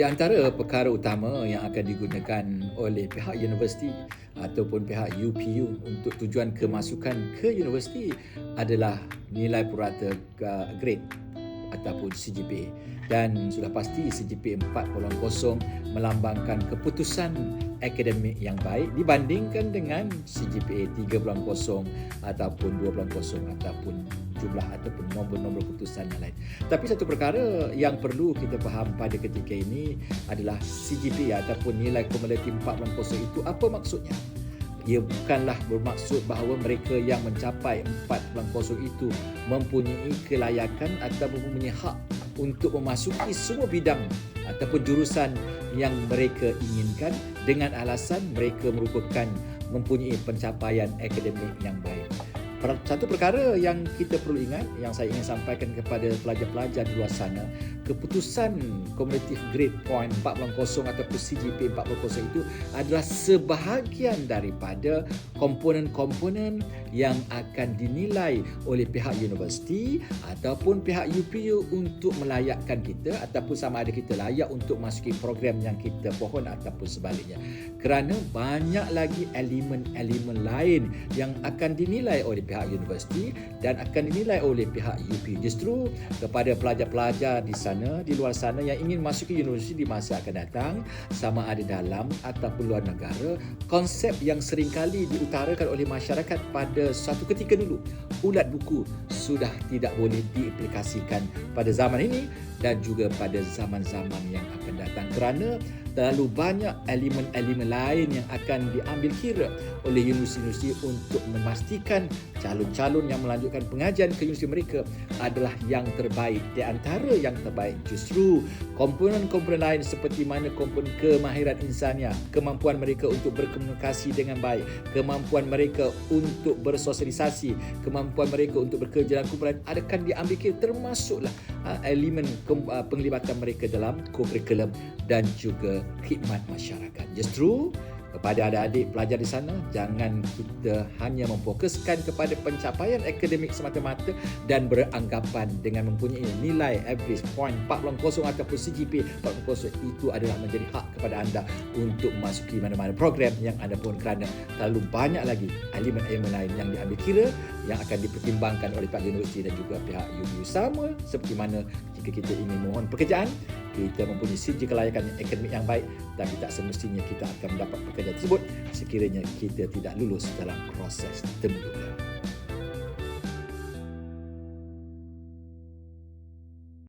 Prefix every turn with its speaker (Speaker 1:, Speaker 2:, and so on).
Speaker 1: Di antara perkara utama yang akan digunakan oleh pihak universiti ataupun pihak UPU untuk tujuan kemasukan ke universiti adalah nilai purata grade ataupun CGPA dan sudah pasti CGPA 4.0 melambangkan keputusan akademik yang baik dibandingkan dengan CGPA 3.0 ataupun 2.0 ataupun jumlah ataupun nombor-nombor keputusan yang lain. Tapi satu perkara yang perlu kita faham pada ketika ini adalah CGPA ataupun nilai kumulatif 4.0 itu apa maksudnya? ia bukanlah bermaksud bahawa mereka yang mencapai 4.0 itu mempunyai kelayakan atau mempunyai hak untuk memasuki semua bidang ataupun jurusan yang mereka inginkan dengan alasan mereka merupakan mempunyai pencapaian akademik yang baik satu perkara yang kita perlu ingat yang saya ingin sampaikan kepada pelajar-pelajar di luar sana keputusan cumulative grade point 4.0 ataupun CGP 4.0 itu adalah sebahagian daripada komponen-komponen yang akan dinilai oleh pihak universiti ataupun pihak UPU untuk melayakkan kita ataupun sama ada kita layak untuk masuki program yang kita pohon ataupun sebaliknya. Kerana banyak lagi elemen-elemen lain yang akan dinilai oleh pihak universiti dan akan dinilai oleh pihak UP. Justru kepada pelajar-pelajar di sana, di luar sana yang ingin masuk ke universiti di masa akan datang, sama ada dalam ataupun luar negara, konsep yang seringkali diutarakan oleh masyarakat pada suatu ketika dulu, ulat buku sudah tidak boleh diaplikasikan pada zaman ini dan juga pada zaman-zaman yang akan datang kerana terlalu banyak elemen-elemen lain yang akan diambil kira oleh universiti-universiti untuk memastikan calon-calon yang melanjutkan pengajian ke universiti mereka adalah yang terbaik. Di antara yang terbaik justru komponen-komponen lain seperti mana komponen kemahiran insannya, kemampuan mereka untuk berkomunikasi dengan baik, kemampuan mereka untuk bersosialisasi, kemampuan mereka untuk bekerja dalam kumpulan akan diambil kira termasuklah uh, elemen penglibatan mereka dalam kurikulum dan juga khidmat masyarakat. Justru kepada adik-adik pelajar di sana jangan kita hanya memfokuskan kepada pencapaian akademik semata-mata dan beranggapan dengan mempunyai nilai average point 4.0 ataupun CGP 4.0 itu adalah menjadi hak kepada anda untuk memasuki mana-mana program yang anda pun kerana terlalu banyak lagi elemen-elemen lain yang diambil kira yang akan dipertimbangkan oleh pihak universiti dan juga pihak UBU sama seperti mana jika kita ingin mohon pekerjaan kita mempunyai siji kelayakan akademik yang baik tapi tak semestinya kita akan mendapat pekerjaan tersebut sekiranya kita tidak lulus dalam proses temuluh.